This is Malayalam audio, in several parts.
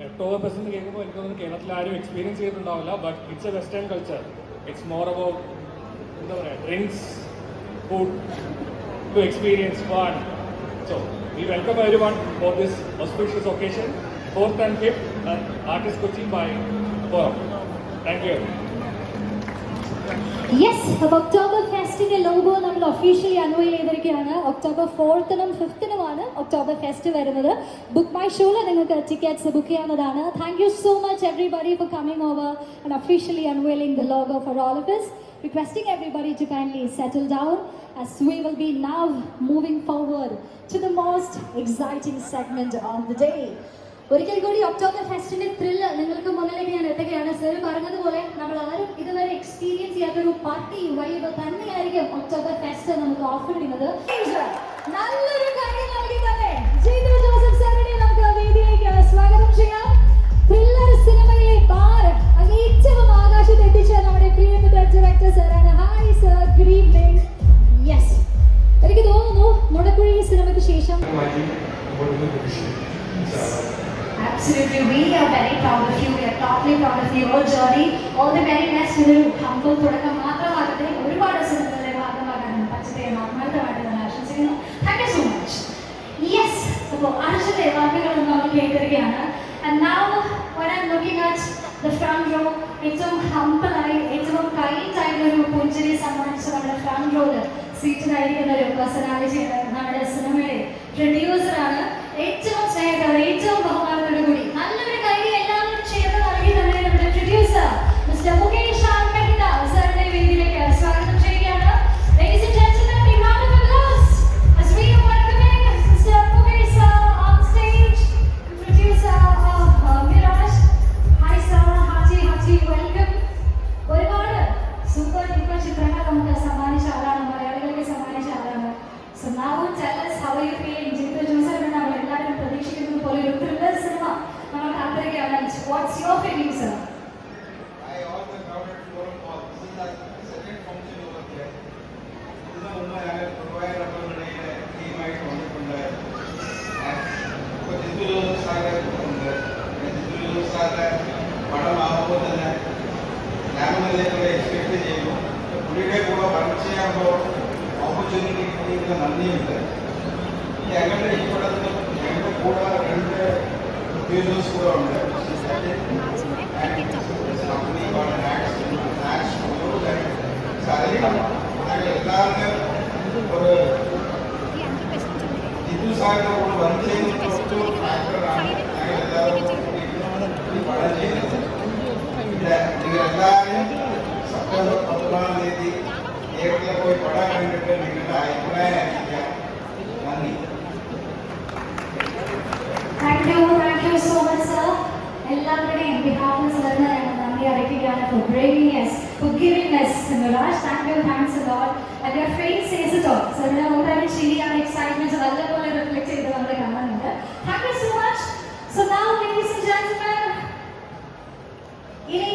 ഒക്ടോബർ ഫെസ്റ്റ് എന്ന് കേൾക്കുമ്പോൾ എനിക്ക് തോന്നുന്നു കേരളത്തിൽ ആരും experience ചെയ്തിട്ടുണ്ടാവില്ല but it's a western culture it's more about എന്താ പറയുക drinks food to experience fun so we welcome everyone for this auspicious occasion fourth and fifth artist Cochin by for thank you yes അപ്പോൾ ഒക്ടോബർ ഫെസ്റ്റിന്റെ ലോഗോ നമ്മൾ ഒഫീഷ്യലി അൺവെയിൽ ചെയ്തിരിക്കുകയാണ് ഒക്ടോബർ ഫോർത്തിനും ഫിഫ്തിനുമാണ് ഒക്ടോബർ ഫെസ്റ്റ് വരുന്നത് ബുക്ക് മൈ ഷോയിൽ നിങ്ങൾക്ക് ടിക്കറ്റ്സ് ബുക്ക് ചെയ്യാവുന്നതാണ് thank you so much everybody for coming over and officially unveiling the logo for all of us requesting everybody to kindly settle down as we will be now moving forward to the most exciting segment of the day. ഒരിക്കൽ കൂടി ഒക്ടോബർ ഫെസ്റ്റിന്റെ ത്രില്ല് നിങ്ങൾക്ക് മുന്നിലേക്ക് ഞാൻ എത്തുകയാണ്. സർ പറഞ്ഞതുപോലെ നമ്മൾ ആരും ഇതുവരെ എക്സ്പീരിയൻസ് ചെയ്യാത്തൊരു പാർട്ടി വൈബ് തന്നെയായിരിക്കും ഒക്ടോബർ ഫെസ്റ്റ് നമുക്ക് ഓഫർ ചെയ്യുന്നത് നല്ലൊരു കാര്യം നൽകി തന്നെ തുടക്കം മാത്രമാകട്ടെ. ഒരുപാട് സിനിമകളുടെ ഭാഗമാകാനും പച്ചത്തെ ആത്മാർത്ഥമായിട്ട് ഞാൻ ആശംസിക്കുന്നു. Thank you so much yes അപ്പോൾ അർജുന്റെ വാക്കുകളും നമ്മൾ കേൾക്കുകയാണ് And now, when I'm looking at the front row, ഏറ്റവും ഹംബിളായി ഏറ്റവും കൈറ്റായിട്ടുള്ള ഒരു പുഞ്ചിരി സമ്മാനിച്ച് നമ്മുടെ ഫ്രണ്ട് റോയിൽ സീറ്റിലായിരിക്കുന്ന ഒരു പേഴ്സണാലിറ്റിയാണ് നമ്മുടെ സിനിമയുടെ പ്രൊഡ്യൂസറാണ് ഏറ്റവും സ്നേഹത്തോടെ ഏറ്റവും ബഹുമാനത്തോടു ഞങ്ങളുടെ ഈ പടത്തിലും ഞങ്ങളുടെ കൂടെ രണ്ട് പ്രൊഡ്യൂസേഴ്സ് കൂടെ ഉണ്ട് കമ്പനി എല്ലാവരും ഒരു ജിത്തു സാറിന്റെ കൂടെ വർക്ക് ചെയ്യുന്ന ഒരു ഫാക്ടറാണ് ഞങ്ങൾ എല്ലാവരും ഈ പടം ചെയ്യുന്നത് പിന്നെ നിങ്ങൾ എല്ലാവരും സെപ്റ്റംബർ പത്തൊമ്പതാം തീയതി തിയേറ്ററിൽ പോയി പടം കണ്ടിട്ട് നിങ്ങളുടെ അഭിപ്രായം അറിയിക്കാം നന്ദി thank you thank you so much sir എല്ലാവരുടെയും ബിഹാഫിൽ ഞങ്ങൾ നന്ദി അറിയിക്കുകയാണ് for braving us for giving us Miraj thank you thanks a lot your face says it all സാറിന് ഓൾറെഡി ശരിയാണ് എക്സൈറ്റ്മെന്റ് നല്ലപോലെ റിഫ്ലക്ട് ചെയ്ത് നമ്മൾ കാണുന്നുണ്ട്. Thank you so much so now ladies and gentlemen ഇനി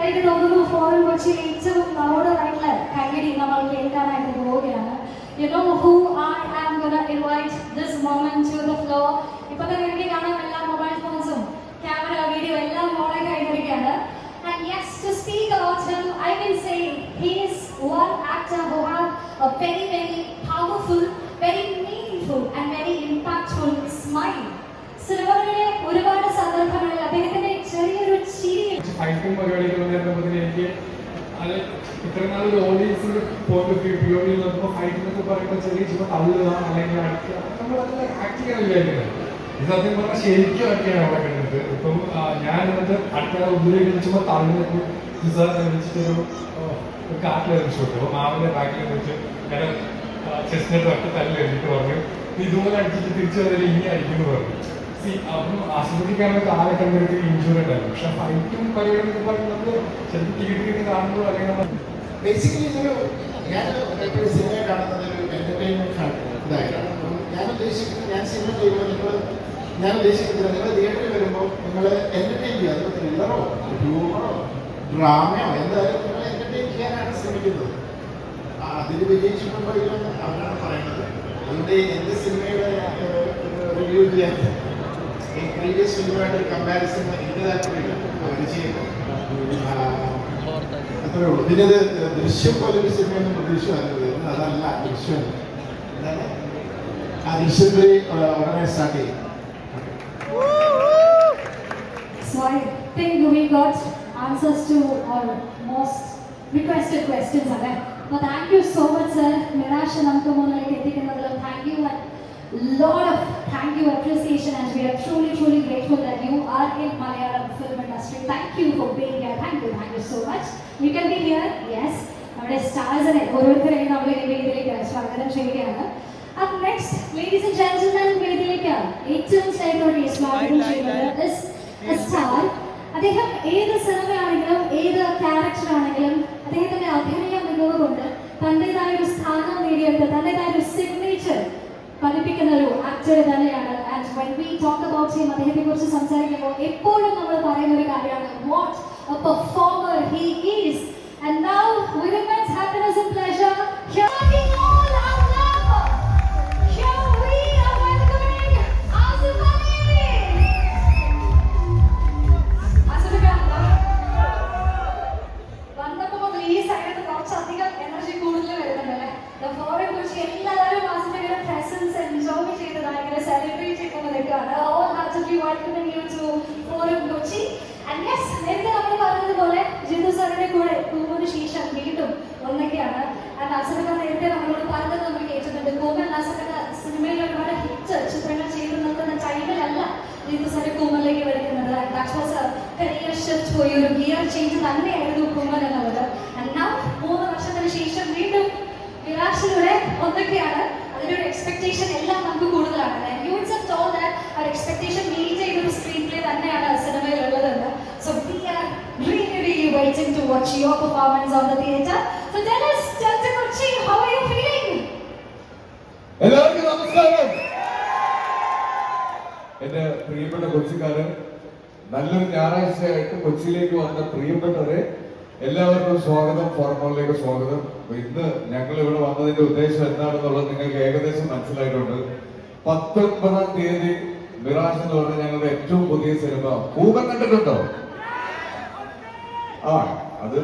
എനിക്ക് തോന്നുന്നു ഫോറിൻ കൊച്ചിയിൽ ഏറ്റവും ലൗഡറായിട്ടുള്ള കൈയടി നമ്മൾ കേൾക്കാനായിട്ട് പോവുകയാണ്. You know who I am gonna invite this moment to the flow ഇപ്പൊ തന്നെ എനിക്ക് കാണാൻ I can say he is one actor who have a very, very powerful, very meaningful and very impactful smile. സിനിമകളിലെ ഒരുപാട് സന്ദർഭങ്ങളിൽ അദ്ദേഹത്തിന്റെ ചെറിയൊരു ചിരി ഫൈറ്റിംഗ് പരിപാടികൾ എനിക്ക് അത് ഇത്രയും നാൾ ഒരു ഓഡിയൻസിന്റെ point of view P O ഡിയിൽ നോക്കുമ്പോൾ ഫൈറ്റിംഗ് എന്നൊക്കെ പറയുമ്പോൾ ചെറിയ ചുമ തള്ളുക അല്ലെങ്കിൽ അടിക്കുക നമ്മൾ അത് ആക്ട് ചെയ്യാൻ വിചാരിക്കുന്നത് ഇത് സത്യം പറഞ്ഞാൽ ശരിക്കും ഒക്കെയാണ് അവിടെ കണ്ടത് ഇപ്പം ഞാൻ എന്നിട്ട് അടുത്ത ഉള്ളിലേക്ക് വിളിച്ചപ്പോൾ തള്ളുന്നത് സാറിനെ വിളിച്ചിട്ടൊരു ആ, ഒരു ഷോട്ട് അപ്പോൾ ബാക്കിൽ വെച്ച് ഞാൻ ചെസ്റ്റിന്റെ ഒറ്റ തല്ല് എന്നിട്ട് പറഞ്ഞു ഇതുപോലെ അടിച്ചിട്ട് തിരിച്ചു വന്നില്ല ഇനി അടിക്കുന്നു പറഞ്ഞു സി അപ്പം ആസ്വദിക്കാനുള്ള കാലൊക്കെ ഇഞ്ചുറി ഉണ്ടായിരുന്നു പക്ഷെ ഫൈറ്റും പരിപാടി എന്നൊക്കെ പറയുമ്പോൾ ചെറുപ്പം ടിക്കറ്റ് കിട്ടി കാണുമ്പോൾ അല്ലെങ്കിൽ ബേസിക്കലി ഞാൻ സിനിമ കാണുന്നത് ഞാൻ ഉദ്ദേശിക്കുന്നത് ഞാൻ സിനിമ ചെയ്യുമ്പോൾ നിങ്ങൾ ഞാൻ ഉദ്ദേശിക്കുന്നത് നിങ്ങൾ തിയേറ്ററിൽ വരുമ്പോൾ നിങ്ങൾ എന്റർടൈൻ ചെയ്യുക ത്രില്ലറോ ഹ്യൂമറോ ഡ്രാമയോ എന്തായാലും നിങ്ങൾ എന്റർടൈൻ ചെയ്യാനാണ് ശ്രമിക്കുന്നത് ആ, അതിൽ വിജയിച്ചിട്ടുണ്ടോ ഇല്ലെന്ന് അവരാണ് പറയുന്നത് അതുകൊണ്ട് എന്ത് സിനിമയുടെ റിവ്യൂ ചെയ്യാൻ ഈ പ്രീവിയസ് ഫിലിമായിട്ട് ഒരു കമ്പാരിസൺ എനിക്ക് താല്പര്യമില്ല അവർ ചെയ്യുമ്പോൾ അത്രേ ഉള്ളൂ പിന്നെ ഇത് ദൃശ്യം പോലെ ഒരു സിനിമയൊന്നും പ്രതീക്ഷ വരുന്നത് അതല്ല ദൃശ്യം എന്താണ് ആ ദൃശ്യം ത്രീ ഉടനെ സ്റ്റാർട്ട് ചെയ്യും So I think we got answers to our most requested questions അല്ലേ അപ്പോൾ thank you so much sir നിരാശ നമുക്ക് മുന്നിലേക്ക് എത്തിക്കുന്നതിൽ thank you lot of thank you appreciation and we are truly truly grateful that you are in Malayalam film industry thank you for being here thank you thank you so much you can be here yes നമ്മുടെ സ്റ്റാർസിനെ ഓരോരുത്തരെയും നമ്മൾ ഈ വേദിയിലേക്ക് സ്വാഗതം ചെയ്യുകയാണ് up next ladies and gentlemen വേദിയിലേക്ക് ഏറ്റവും സ്നേഹത്തോടെ അദ്ദേഹം ഏത് സിനിമയാണെങ്കിലും ഏത് ക്യാരക്ടർ ആണെങ്കിലും അദ്ദേഹത്തിന്റെ അഭിനയം എന്നതുകൊണ്ട് കൊണ്ട് തന്റേതായ ഒരു സ്ഥാനം നേടിയെടുത്ത് തന്റേതായ ഒരു സിഗ്നേച്ചർ പതിപ്പിക്കുന്ന ഒരു ആക്ടർ തന്നെയാണ്. And when we talk about ചെയ്യും അദ്ദേഹത്തെ കുറിച്ച് സംസാരിക്കുമ്പോൾ എപ്പോഴും നമ്മൾ പറയുന്ന ഒരു കാര്യമാണ് what a performer he is and now women's happiness and pleasure here he our അസഫിക നേരത്തെ നമ്മളോട് പറഞ്ഞത് നമ്മൾ കേട്ടിട്ടുണ്ട്. കോമൽ അസഫിക സിനിമയിൽ ഒരുപാട് ഹിറ്റ് ചിത്രങ്ങൾ ചെയ്തു നിൽക്കുന്ന ടൈമിലല്ല ജിതു സാറെ കൂമനിലേക്ക് വരുന്നത് ദാറ്റ് വാസ് കരിയർ ഷിഫ്റ്റ് പോയി ഒരു ഗിയർ ചേഞ്ച് തന്നെയായിരുന്നു കോമൽ എന്നുള്ളത്. എന്നാൽ മൂന്ന് വർഷത്തിന് ശേഷം വീണ്ടും വിരാശിലൂടെ ഒന്നൊക്കെയാണ് അതിനൊരു എക്സ്പെക്ടേഷൻ എല്ലാം നമുക്ക് കൂടുതലാണ്. യൂസ് ഓഫ് ടോൾ ദാറ്റ് ഒരു എക്സ്പെക്ടേഷൻ മീറ്റ് ചെയ്ത ഒരു സ്ക്രീൻ പ്ലേ തന്നെയാണ് സിനിമയിൽ ഉള്ളതെന്ന് so we are really waiting to watch your performance performance the the എല്ലാവർക്കും നമസ്കാരം. എന്റെ പ്രിയപ്പെട്ട കൊച്ചിക്കാരൻ നല്ലൊരു ഞായറാഴ്ചയായിട്ട് കൊച്ചിയിലേക്ക് വന്ന പ്രിയപ്പെട്ടവരെ എല്ലാവർക്കും സ്വാഗതം ഫോർമോളിലേക്ക് സ്വാഗതം. ഇന്ന് ഞങ്ങൾ ഇവിടെ വന്നതിന്റെ ഉദ്ദേശം എന്താണെന്നുള്ളത് നിങ്ങൾക്ക് ഏകദേശം മനസ്സിലായിട്ടുണ്ട്. പത്തൊൻപതാം തീയതി മിറാഷ് എന്ന് പറഞ്ഞ ഞങ്ങളുടെ ഏറ്റവും പുതിയ സിനിമ പൂവൻ കണ്ടിട്ടുണ്ടോ ആ അത്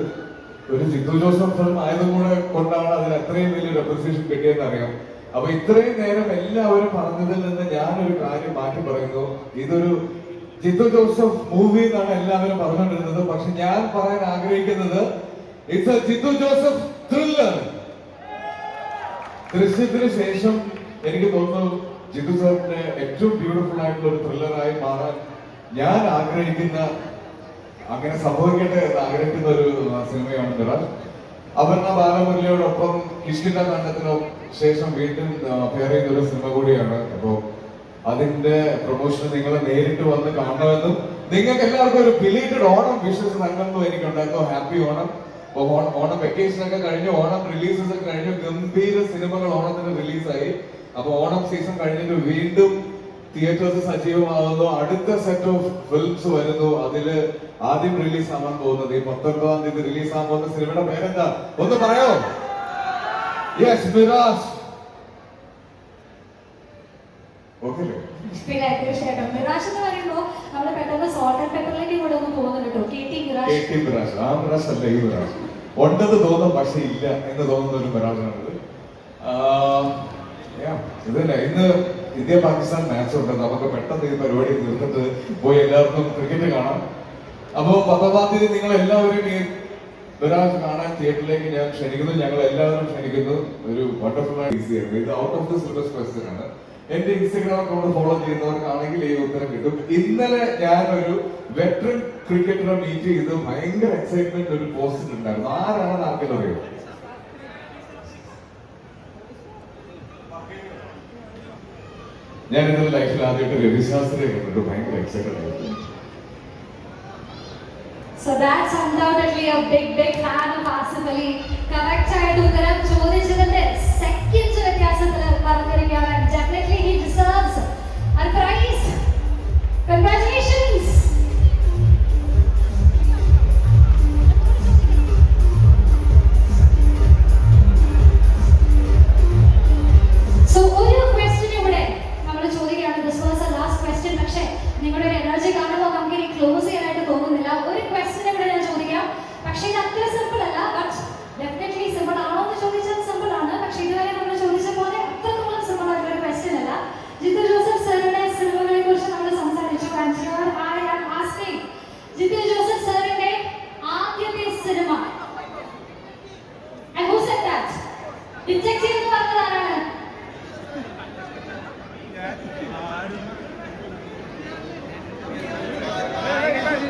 ഒരു ജിത്തു ജോസഫ് ഫിലിം ആയതുകൂടെ കൊണ്ടാണ് അതിന് അത്രയും വലിയൊരു അപ്രിസിയേഷൻ കിട്ടിയെന്ന് അറിയാം. അപ്പൊ ഇത്രയും നേരം എല്ലാവരും പറഞ്ഞതിൽ നിന്ന് ഞാനൊരു കാര്യം മാറ്റി പറയുന്നു. ഇതൊരു ജിത്തു ജോസഫ് മൂവി എന്നാണ് എല്ലാവരും പറഞ്ഞുകൊണ്ടിരുന്നത്. പക്ഷെ ഞാൻ പറയാൻ ആഗ്രഹിക്കുന്നത് it's a Jeethu Joseph thriller ദൃശ്യത്തിന് ശേഷം എനിക്ക് തോന്നുന്നു ജിത്തു സാറിന്റെ ഏറ്റവും ബ്യൂട്ടിഫുൾ ആയിട്ടുള്ള ഒരു ത്രില്ലറായി മാറാൻ ഞാൻ ആഗ്രഹിക്കുന്ന അങ്ങനെ സംഭവിക്കട്ടെ എന്ന് ആഗ്രഹിക്കുന്ന ഒരു സിനിമയാണ് മിറാജ്. അപർണ ബാലമുരളിയോടൊപ്പം കിഷ്കിന്റെ കണ്ടത്തിനു ശേഷം വീണ്ടും ഫെയർ ചെയ്യുന്ന ഒരു സിനിമ കൂടിയാണ്. അപ്പോ അതിന്റെ പ്രൊമോഷൻ നിങ്ങൾ നേരിട്ട് വന്ന് കാണണമെന്നും നിങ്ങൾക്ക് എല്ലാവർക്കും ഒരു ബിലീറ്റഡ് ഓണം വിഷസ് നൽകുന്നു എനിക്കുണ്ടായിരുന്നു. ഹാപ്പി ഓണം. ഓണം വെക്കേഷൻ ഒക്കെ കഴിഞ്ഞു ഓണം റിലീസസ് കഴിഞ്ഞു. ഗംഭീര സിനിമകൾ ഓണത്തിന് റിലീസായി അപ്പൊ ഓണം സീസൺ കഴിഞ്ഞിട്ട് വീണ്ടും തിയേറ്റേഴ്സ് സജീവമാകുന്നു. അടുത്ത സെറ്റ് ഓഫ് ഫിലിംസ് വരുന്നു. അതിൽ ആദ്യം റിലീസ് ആവാൻ പോകുന്നത് ഈ പത്തൊൻപതാം തീയതി റിലീസ് ആവാൻ പോകുന്ന സിനിമയുടെ പേരെന്താ? ഒന്ന് പറയോ? യെസ് മിറാസ് ഓക്കെ പിന്നെ തീർച്ചയായിട്ടും മിറാഷ് എന്ന് പറയുമ്പോൾ നമ്മൾ പെട്ടെന്ന് സോൾട്ട് ആൻഡ് പെപ്പറിലേക്ക് കൂടെ ഒന്ന് പോകുന്നുണ്ട് കേട്ടോ. കെ ടി മിറാഷ് ആ മിറാസ് അല്ല ഈ ഉണ്ടെന്ന് തോന്നും പക്ഷെ ഇല്ല എന്ന് തോന്നുന്ന ഒരു മിറാസാണിത് ഇതല്ല? ഇന്ന് ഇന്ത്യ പാകിസ്ഥാൻ മാച്ച് ഉണ്ട് നമുക്ക് പെട്ടെന്ന് ഈ പരിപാടി തീർത്തിട്ട് പോയി എല്ലാവർക്കും ക്രിക്കറ്റ് കാണാം. അപ്പോ പത്തൊമ്പതാം തീയതി നിങ്ങൾ എല്ലാവരും ഈ ഒരാൾ കാണാൻ തിയേറ്ററിലേക്ക് ഞാൻ ക്ഷണിക്കുന്നു. ഞങ്ങൾ എല്ലാവരും ക്ഷണിക്കുന്നു. ഒരു വണ്ടർഫുൾ ഇത് out of the syllabus question ആണ്. എന്റെ ഇൻസ്റ്റഗ്രാം അക്കൗണ്ട് ഫോളോ ചെയ്യുന്നവർക്കാണെങ്കിൽ ഈ ഉത്തരം കിട്ടും. ഇന്നലെ ഞാൻ ഒരു വെറ്ററൻ ക്രിക്കറ്ററെ മീറ്റ് ചെയ്ത് ഭയങ്കര എക്സൈറ്റ്മെന്റ് ഒരു പോസ്റ്റ് ഉണ്ടായിരുന്നു ആരാണെന്ന് ആർക്കെങ്കിലും അറിയോ? ഞാൻ ഇന്നലെ ലൈഫിൽ ആദ്യമായിട്ട് രവിശാസ്ത്രിയെ കണ്ടിട്ട് ഭയങ്കര എക്സൈറ്റഡ് ആയിരുന്നു So that's undoubtedly a big, big fan of Asif Ali. Correct ആയിട്ട് ഉത്തരം ചോദിച്ചതിന്റെ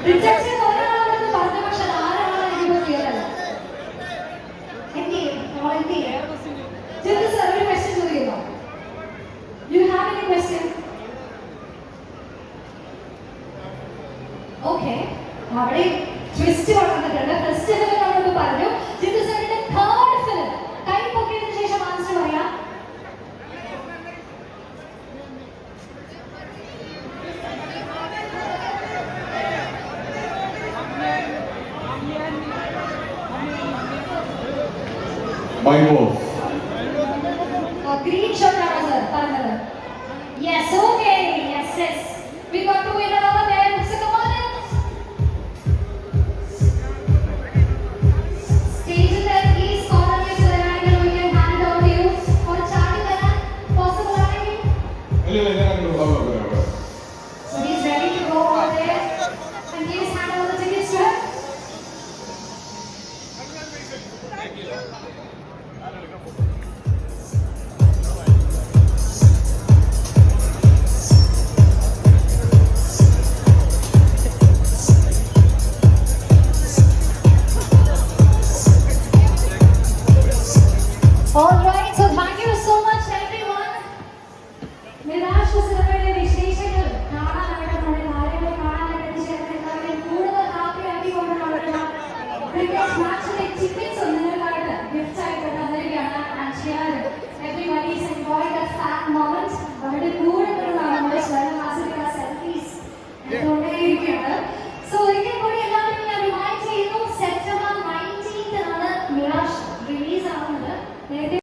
రిజెక్షన్